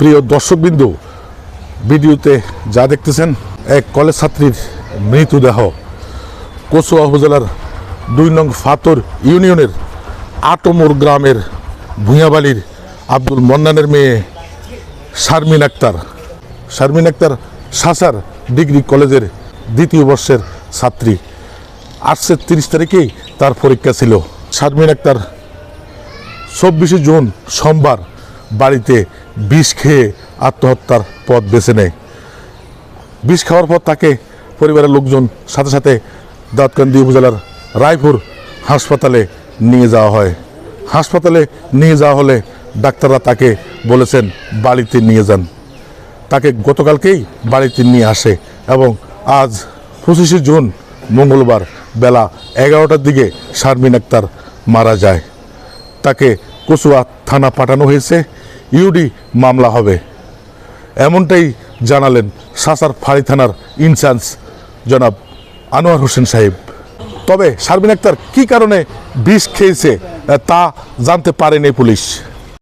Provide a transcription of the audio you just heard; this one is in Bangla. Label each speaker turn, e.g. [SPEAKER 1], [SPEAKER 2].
[SPEAKER 1] প্রিয় দর্শকবৃন্দ, ভিডিওতে যা দেখতেছেন, এক কলেজ ছাত্রীর মৃতদেহ। কচুয়া উপজেলার দুই নং ফাতর ইউনিয়নের আটমোর গ্রামের ভূঁয়াবালির আব্দুল মন্নানের মেয়ে শারমিন আক্তার। শারমিন আক্তার সাসার ডিগ্রি কলেজের দ্বিতীয় বর্ষের ছাত্রী। আটশো তিরিশ তারিখেই তার পরীক্ষা ছিল। শারমিন আক্তার, চব্বিশে জুন সোমবার বাড়িতে বিষ খেয়ে আত্মহত্যার পথ বেছে নেয়। বিষ খাওয়ার পর তাকে পরিবারের লোকজন সাথে সাথে দাঁতকান্দি উপজেলার রায়পুর হাসপাতালে নিয়ে যাওয়া হয়। হাসপাতালে নিয়ে যাওয়া হলে ডাক্তাররা তাকে বলেছেন, বাড়িতে নিয়ে যান। তাকে গতকালকেই বাড়িতে নিয়ে আসে এবং আজ পঁচিশে জুন, মঙ্গলবার বেলা এগারোটার দিকে শারমিন আক্তার মারা যায়। তাকে কচুয়া থানা পাঠানো হয়েছে ইউডি মামলা হবে। এমনটাই জানালেন সাসার ফাড়ি থানার ইনচার্জ জনাব আনোয়ার হোসেন সাহেব। তবে শারমিন আক্তার, কী কারণে বিষ খেয়েছে তা জানতে পারেনি পুলিশ।